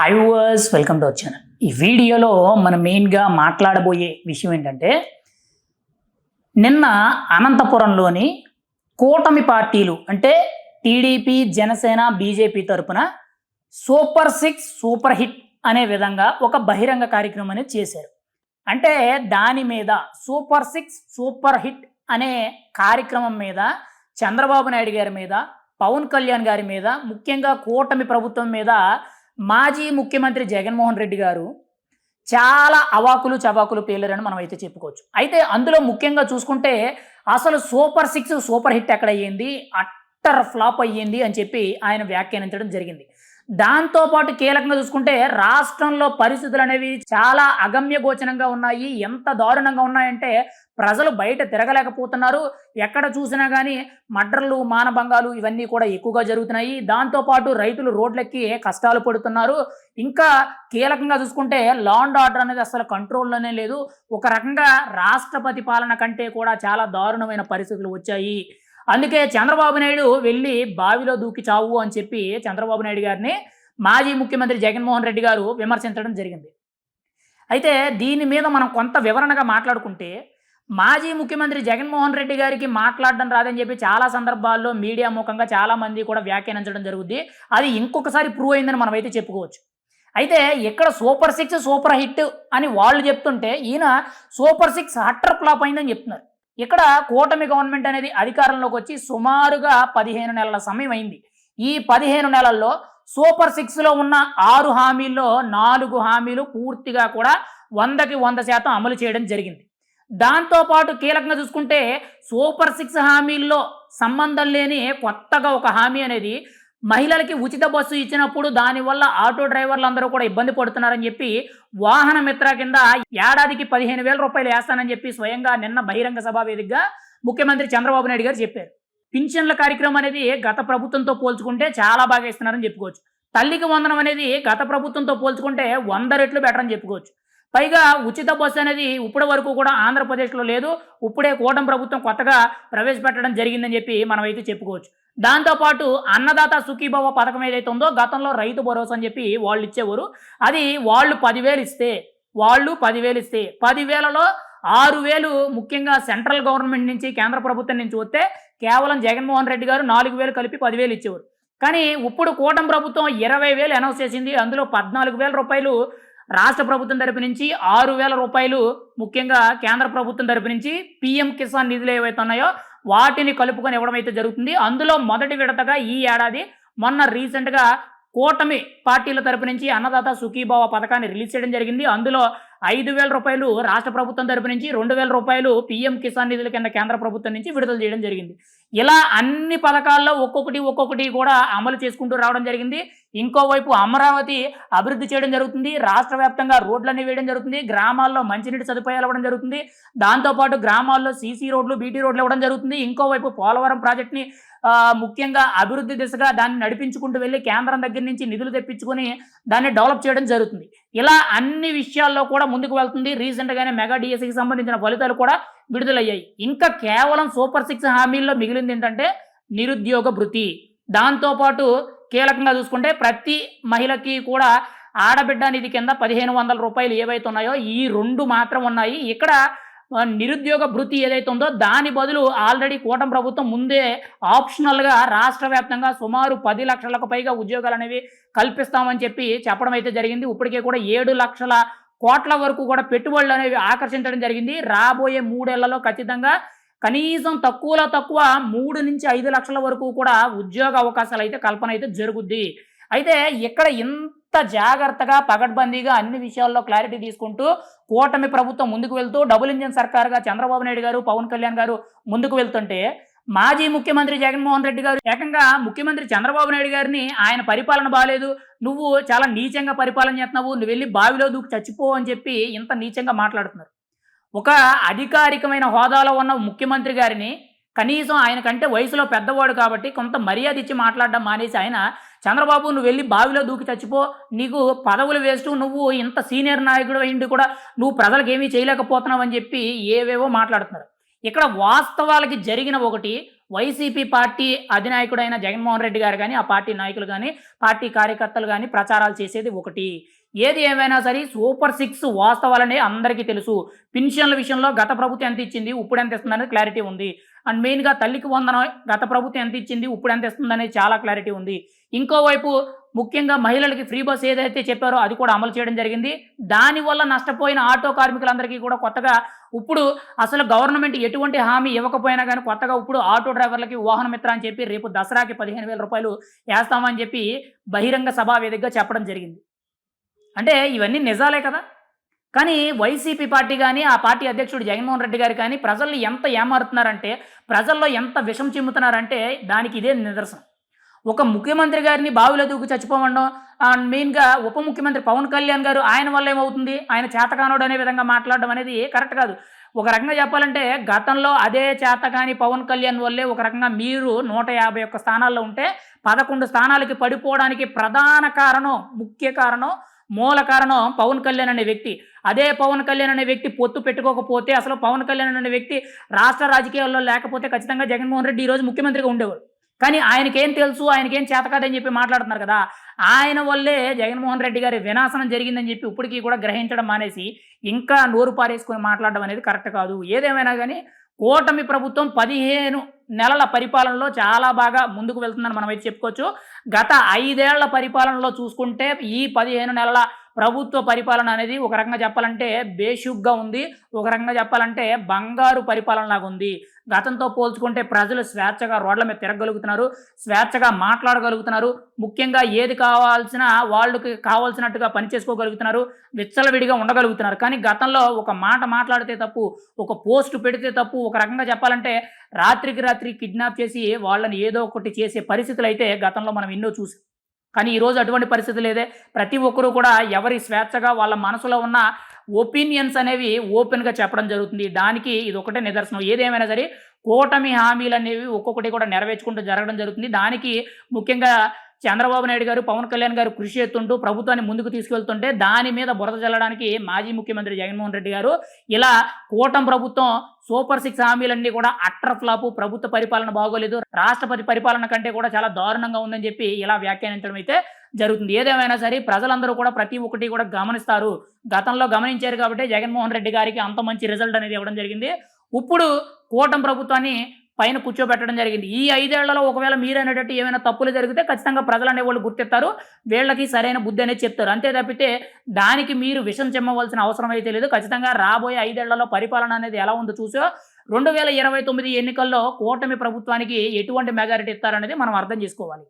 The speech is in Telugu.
హాయ్ వర్స్ వెల్కమ్ టు అవర్ ఛానల్ ఈ వీడియోలో మనం మెయిన్గా మాట్లాడబోయే విషయం ఏంటంటే నిన్న అనంతపురంలోని కూటమి పార్టీలు అంటే టీడీపీ జనసేన బీజేపీ తరపున సూపర్ సిక్స్ సూపర్ హిట్ అనే విధంగా ఒక బహిరంగ కార్యక్రమం అనేది చేశారు. అంటే దాని మీద సూపర్ సిక్స్ సూపర్ హిట్ అనే కార్యక్రమం మీద చంద్రబాబు నాయుడు గారి మీద పవన్ కళ్యాణ్ గారి మీద ముఖ్యంగా కూటమి ప్రభుత్వం మీద మాజీ ముఖ్యమంత్రి జగన్మోహన్ రెడ్డి గారు చాలా అవాకులు చవాకులు పేలరని మనం అయితే చెప్పుకోవచ్చు. అయితే అందులో ముఖ్యంగా చూసుకుంటే అసలు సూపర్ సిక్స్ సూపర్ హిట్ ఎక్కడ అయ్యింది అట్టర్ ఫ్లాప్ అయ్యింది అని చెప్పి ఆయన వ్యాఖ్యానించడం జరిగింది. దాంతోపాటు కీలకంగా చూసుకుంటే రాష్ట్రంలో పరిస్థితులు అనేవి చాలా అగమ్య గోచరంగా ఉన్నాయి. ఎంత దారుణంగా ఉన్నాయంటే ప్రజలు బయట తిరగలేకపోతున్నారు. ఎక్కడ చూసినా కానీ మడ్రలు మానభంగాలు ఇవన్నీ కూడా ఎక్కువగా జరుగుతున్నాయి. దాంతోపాటు రైతులు రోడ్లెక్కి కష్టాలు పడుతున్నారు. ఇంకా కీలకంగా చూసుకుంటే లా అండ్ ఆర్డర్ అనేది అసలు కంట్రోల్లోనే లేదు. ఒక రకంగా రాష్ట్రపతి పాలన కంటే కూడా చాలా దారుణమైన పరిస్థితులు వచ్చాయి. అందుకే చంద్రబాబు నాయుడు వెళ్ళి బావిలో దూకి చావు అని చెప్పి చంద్రబాబు నాయుడు గారిని మాజీ ముఖ్యమంత్రి జగన్మోహన్ రెడ్డి గారు విమర్శించడం జరిగింది. అయితే దీని మీద మనం కొంత వివరణగా మాట్లాడుకుంటే మాజీ ముఖ్యమంత్రి జగన్మోహన్ రెడ్డి గారికి మాట్లాడడం రాదని చెప్పి చాలా సందర్భాల్లో మీడియా ముఖంగా చాలా మంది కూడా వ్యాఖ్యానించడం జరుగుద్ది. అది ఇంకొకసారి ప్రూవ్ అయిందని మనం అయితే చెప్పుకోవచ్చు. అయితే ఇక్కడ సూపర్ సిక్స్ సూపర్ హిట్ అని వాళ్ళు చెప్తుంటే ఈయన సూపర్ సిక్స్ హట్టర్ ఫ్లాప్ అయిందని చెప్తున్నారు. ఇక్కడ కూటమి గవర్నమెంట్ అనేది అధికారంలోకి వచ్చి సుమారుగా పదిహేను నెలల సమయం అయింది. ఈ పదిహేను నెలల్లో సూపర్ సిక్స్లో ఉన్న ఆరు హామీల్లో నాలుగు హామీలు పూర్తిగా కూడా వందకి వంద శాతం అమలు చేయడం జరిగింది. దాంతోపాటు కీలకంగా చూసుకుంటే సూపర్ సిక్స్ హామీల్లో సంబంధం లేని కొత్తగా ఒక హామీ అనేది మహిళలకి ఉచిత బస్సు ఇచ్చినప్పుడు దానివల్ల ఆటో డ్రైవర్లు అందరూ కూడా ఇబ్బంది పడుతున్నారని చెప్పి వాహన మిత్ర కింద ఏడాదికి పదిహేను వేల రూపాయలు వేస్తానని చెప్పి స్వయంగా నిన్న బహిరంగ సభ వేదికగా ముఖ్యమంత్రి చంద్రబాబు నాయుడు గారు చెప్పారు. పింఛన్ల కార్యక్రమం అనేది గత ప్రభుత్వంతో పోల్చుకుంటే చాలా బాగా ఇస్తున్నారని చెప్పుకోవచ్చు. తల్లికి వందనం అనేది గత ప్రభుత్వంతో పోల్చుకుంటే వంద రెట్లు బెటర్ అని చెప్పుకోవచ్చు. పైగా ఉచిత బస్సు అనేది ఇప్పటి వరకు కూడా ఆంధ్రప్రదేశ్లో లేదు. ఇప్పుడే కూటమి ప్రభుత్వం కొత్తగా ప్రవేశపెట్టడం జరిగిందని చెప్పి మనం అయితే చెప్పుకోవచ్చు. దాంతోపాటు అన్నదాత సుఖీభవ పథకం ఏదైతే ఉందో గతంలో రైతు భరోసా అని చెప్పి వాళ్ళు ఇచ్చేవారు. అది వాళ్ళు పదివేలు ఇస్తే వాళ్ళు పదివేలు ఇస్తే పదివేలలో ఆరు వేలు ముఖ్యంగా సెంట్రల్ గవర్నమెంట్ నుంచి కేంద్ర ప్రభుత్వం నుంచి వస్తే కేవలం జగన్మోహన్ రెడ్డి గారు నాలుగు వేలు కలిపి పదివేలు ఇచ్చేవారు. కానీ ఇప్పుడు కూటమి ప్రభుత్వం ఇరవై వేలు అనౌన్స్ చేసింది. అందులో పద్నాలుగు వేల రూపాయలు రాష్ట్ర ప్రభుత్వం తరపు నుంచి ఆరు వేల రూపాయలు ముఖ్యంగా కేంద్ర ప్రభుత్వం తరపు నుంచి పీఎం కిసాన్ నిధులు ఏవైతే ఉన్నాయో వాటిని కలుపుకొని ఇవ్వడం అయితే జరుగుతుంది. అందులో మొదటి విడతగా ఈ ఏడాది మొన్న రీసెంట్గా కూటమి పార్టీల తరపు నుంచి అన్నదాత సుఖీభావ పథకాన్ని రిలీజ్ చేయడం జరిగింది. అందులో ఐదు వేల రూపాయలు రాష్ట్ర ప్రభుత్వం తరపు నుంచి రెండు వేల రూపాయలు పీఎం కిసాన్ నిధుల కింద కేంద్ర ప్రభుత్వం నుంచి విడుదల చేయడం జరిగింది. ఇలా అన్ని పథకాల్లో ఒక్కొక్కటి ఒక్కొక్కటి కూడా అమలు చేసుకుంటూ రావడం జరిగింది. ఇంకోవైపు అమరావతి అభివృద్ధి చేయడం జరుగుతుంది. రాష్ట్ర వ్యాప్తంగా రోడ్లన్నీ వేయడం జరుగుతుంది. గ్రామాల్లో మంచినీటి సదుపాయాలు ఇవ్వడం జరుగుతుంది. దాంతోపాటు గ్రామాల్లో సీసీ రోడ్లు బీటీ రోడ్లు ఇవ్వడం జరుగుతుంది. ఇంకోవైపు పోలవరం ప్రాజెక్ట్ని ముఖ్యంగా అభివృద్ధి దిశగా దాన్ని నడిపించుకుంటూ వెళ్ళి కేంద్రం దగ్గర నుంచి నిధులు తెప్పించుకొని దాన్ని డెవలప్ చేయడం జరుగుతుంది. ఇలా అన్ని విషయాల్లో కూడా ముందుకు వెళ్తుంది. రీసెంట్గానే మెగా డిఎస్సికి సంబంధించిన ఫలితాలు కూడా విడుదలయ్యాయి. ఇంకా కేవలం సూపర్ సిక్స్ హామీల్లో మిగిలింది ఏంటంటే నిరుద్యోగ భృతి. దాంతోపాటు కీలకంగా చూసుకుంటే ప్రతి మహిళకి కూడా ఆడబిడ్డ నిధి కింద పదిహేను వందల రూపాయలు ఏవైతే ఉన్నాయో ఈ రెండు మాత్రం ఉన్నాయి. ఇక్కడ నిరుద్యోగ భృతి ఏదైతే ఉందో దాని బదులు ఆల్రెడీ కూటమి ప్రభుత్వం ముందే ఆప్షనల్గా రాష్ట్ర వ్యాప్తంగా సుమారు పది లక్షలకు పైగా ఉద్యోగాలు అనేవి కల్పిస్తామని చెప్పి చెప్పడం అయితే జరిగింది. ఇప్పటికే కూడా ఏడు లక్షల కోట్ల వరకు కూడా పెట్టుబడులు అనేవి ఆకర్షించడం జరిగింది. రాబోయే మూడేళ్ళలో ఖచ్చితంగా కనీసం తక్కువలో తక్కువ మూడు నుంచి ఐదు లక్షల వరకు కూడా ఉద్యోగ అవకాశాలు అయితే కల్పన అయితే జరుగుద్ది. అయితే ఇక్కడ ఇంత జాగ్రత్తగా పగడ్బందీగా అన్ని విషయాల్లో క్లారిటీ తీసుకుంటూ కూటమి ప్రభుత్వం ముందుకు వెళ్తూ డబుల్ ఇంజన్ సర్కార్గా చంద్రబాబు నాయుడు గారు పవన్ కళ్యాణ్ గారు ముందుకు వెళ్తుంటే మాజీ ముఖ్యమంత్రి జగన్మోహన్ రెడ్డి గారు ఏకంగా ముఖ్యమంత్రి చంద్రబాబు నాయుడు గారిని ఆయన పరిపాలన బాగాలేదు నువ్వు చాలా నీచంగా పరిపాలన చేస్తున్నావు. నువ్వు వెళ్ళి బావిలో దూకి చచ్చిపో అని చెప్పి ఇంత నీచంగా మాట్లాడుతున్నారు. ఒక అధికారికమైన హోదాలో ఉన్న ముఖ్యమంత్రి గారిని కనీసం ఆయన కంటే వయసులో పెద్దవాడు కాబట్టి కొంత మర్యాద ఇచ్చి మాట్లాడడం మానేసి ఆయన చంద్రబాబు నువ్వు వెళ్ళి బావిలో దూకి చచ్చిపో. నీకు పదవులు వేస్తూ నువ్వు ఇంత సీనియర్ నాయకుడు అయింది కూడా నువ్వు ప్రజలకు ఏమీ చేయలేకపోతున్నావు అని చెప్పి ఏవేవో మాట్లాడుతున్నారు. ఇక్కడ వాస్తవాలకి జరిగిన ఒకటి వైసీపీ పార్టీ అధినాయకుడైన జగన్మోహన్ రెడ్డి గారు కానీ ఆ పార్టీ నాయకులు కానీ పార్టీ కార్యకర్తలు కానీ ప్రచారాలు చేసేది ఒకటి. ఏది ఏమైనా సరే సూపర్ సిక్స్ వాస్తవాలనే అందరికీ తెలుసు. పెన్షన్ల విషయంలో గత ప్రభుత్వం ఎంత ఇచ్చింది ఇప్పుడు ఎంత ఇస్తుంది క్లారిటీ ఉంది. అండ్ మెయిన్గా తల్లికి వందన గత ప్రభుత్వం ఎంత ఇచ్చింది ఇప్పుడు ఎంత ఇస్తుంది చాలా క్లారిటీ ఉంది. ఇంకోవైపు ముఖ్యంగా మహిళలకి ఫ్రీ బస్ ఏదైతే చెప్పారో అది కూడా అమలు చేయడం జరిగింది. దానివల్ల నష్టపోయిన ఆటో కార్మికులందరికీ కూడా కొత్తగా ఇప్పుడు అసలు గవర్నమెంట్ ఎటువంటి హామీ ఇవ్వకపోయినా కానీ కొత్తగా ఇప్పుడు ఆటో డ్రైవర్లకి వాహన మిత్ర అని చెప్పి రేపు దసరాకి పదిహేను వేల రూపాయలు వేస్తామని చెప్పి బహిరంగ సభా వేదికగా చెప్పడం జరిగింది. అంటే ఇవన్నీ నిజాలే కదా. కానీ వైసీపీ పార్టీ కానీ ఆ పార్టీ అధ్యక్షుడు జగన్మోహన్ రెడ్డి గారు కానీ ప్రజల్ని ఎంత ఏమారుతున్నారంటే ప్రజల్లో ఎంత విషం చిమ్ముతున్నారంటే దానికి ఇదే నిదర్శనం. ఒక ముఖ్యమంత్రి గారిని బావిలో దూకి చచ్చిపోవడం అండ్ మెయిన్గా ఉప ముఖ్యమంత్రి పవన్ కళ్యాణ్ గారు ఆయన వల్ల ఏమవుతుంది? ఆయన చేతకానుడు అనే విధంగా మాట్లాడడం అనేది కరెక్ట్ కాదు. ఒక రకంగా చెప్పాలంటే గతంలో అదే చేతకాని పవన్ కళ్యాణ్ వల్లే ఒక రకంగా మీరు నూట యాభై ఒక్క స్థానాల్లో ఉంటే పదకొండు స్థానాలకి పడిపోవడానికి ప్రధాన కారణం ముఖ్య కారణం మూల కారణం పవన్ కళ్యాణ్ అనే వ్యక్తి. అదే పవన్ కళ్యాణ్ అనే వ్యక్తి పొత్తు పెట్టుకోకపోతే అసలు పవన్ కళ్యాణ్ అనే వ్యక్తి రాష్ట్ర రాజకీయాల్లో లేకపోతే ఖచ్చితంగా జగన్మోహన్ రెడ్డి ఈరోజు ముఖ్యమంత్రిగా ఉండేవారు కానీ ఆయనకేం తెలుసు ఆయనకేం చేతకాదని చెప్పి మాట్లాడుతున్నారు కదా. ఆయన వల్లే జగన్మోహన్ రెడ్డి గారి వినాశనం జరిగిందని చెప్పి ఇప్పటికీ కూడా గ్రహించడం మానేసి ఇంకా నోరు పారేసుకొని మాట్లాడడం అనేది కరెక్ట్ కాదు. ఏదేమైనా కానీ కూటమి ప్రభుత్వం పదిహేను నెలల పరిపాలనలో చాలా బాగా ముందుకు వెళ్తుందని మనం అయితే చెప్పుకోవచ్చు. గత ఐదేళ్ళ పరిపాలనలో చూసుకుంటే ఈ పదిహేను నెలల ప్రభుత్వ పరిపాలన అనేది ఒక రకంగా చెప్పాలంటే బేషుగ్గా ఉంది ఒక రకంగా చెప్పాలంటే బంగారు పరిపాలన లాగా ఉంది. గతంతో పోల్చుకుంటే ప్రజలు స్వేచ్ఛగా రోడ్ల మీద తిరగలుగుతున్నారు స్వేచ్ఛగా మాట్లాడగలుగుతున్నారు ముఖ్యంగా ఏది కావాల్సిన వాళ్ళకి కావాల్సినట్టుగా పనిచేసుకోగలుగుతున్నారు విచ్చలవిడిగా ఉండగలుగుతున్నారు. కానీ గతంలో ఒక మాట మాట్లాడితే తప్పు ఒక పోస్ట్ పెడితే తప్పు ఒక రకంగా చెప్పాలంటే రాత్రికి రాత్రి కిడ్నాప్ చేసి వాళ్ళని ఏదో ఒకటి చేసే పరిస్థితులు అయితే గతంలో మనం ఎన్నో చూసాం. కానీ ఈరోజు అటువంటి పరిస్థితి లేదే. ప్రతి ఒక్కరూ కూడా ఎవరి స్వేచ్ఛగా వాళ్ళ మనసులో ఉన్న ఒపీనియన్స్ అనేవి ఓపెన్గా చెప్పడం జరుగుతుంది. దానికి ఇది ఒకటే నిదర్శనం. ఏదేమైనా సరే కూటమి హామీలు అనేవి ఒక్కొక్కటి కూడా నెరవేర్చుకుంటూ జరగడం జరుగుతుంది. దానికి ముఖ్యంగా చంద్రబాబు నాయుడు గారు పవన్ కళ్యాణ్ గారు కృషి చేస్తుంటూ ప్రభుత్వాన్ని ముందుకు తీసుకెళ్తుంటే దాని మీద బురద చల్లడానికి మాజీ ముఖ్యమంత్రి జగన్మోహన్ రెడ్డి గారు ఇలా కూటమి ప్రభుత్వం సూపర్ సిక్స్ హామీలన్నీ కూడా అట్ర ఫ్లాపు. ప్రభుత్వ పరిపాలన బాగోలేదు. రాష్ట్రపతి పరిపాలన కంటే కూడా చాలా దారుణంగా ఉందని చెప్పి ఇలా వ్యాఖ్యానించడం అయితే జరుగుతుంది. ఏదేమైనా సరే ప్రజలందరూ కూడా ప్రతి ఒక్కటి కూడా గమనిస్తారు. గతంలో గమనించారు కాబట్టి జగన్మోహన్ రెడ్డి గారికి అంత మంచి రిజల్ట్ అనేది ఇవ్వడం జరిగింది. ఇప్పుడు కూటమి ప్రభుత్వాన్ని పైన కూర్చోబెట్టడం జరిగింది. ఈ ఐదేళ్ళలో ఒకవేళ మీరనేటట్టు ఏమైనా తప్పులు జరిగితే ఖచ్చితంగా ప్రజలు అనేవాళ్ళు గుర్తిస్తారు. వీళ్ళకి సరైన బుద్ధి అనేది చెప్తారు. అంతే తప్పితే దానికి మీరు విషం చెమ్మవలసిన అవసరం అయితే లేదు. ఖచ్చితంగా రాబోయే ఐదేళ్ళలో పరిపాలన అనేది ఎలా ఉందో చూసో రెండు వేల ఇరవై తొమ్మిది ఎన్నికల్లో కూటమి ప్రభుత్వానికి ఎటువంటి మెజారిటీ ఇస్తారనేది మనం అర్థం చేసుకోవాలి.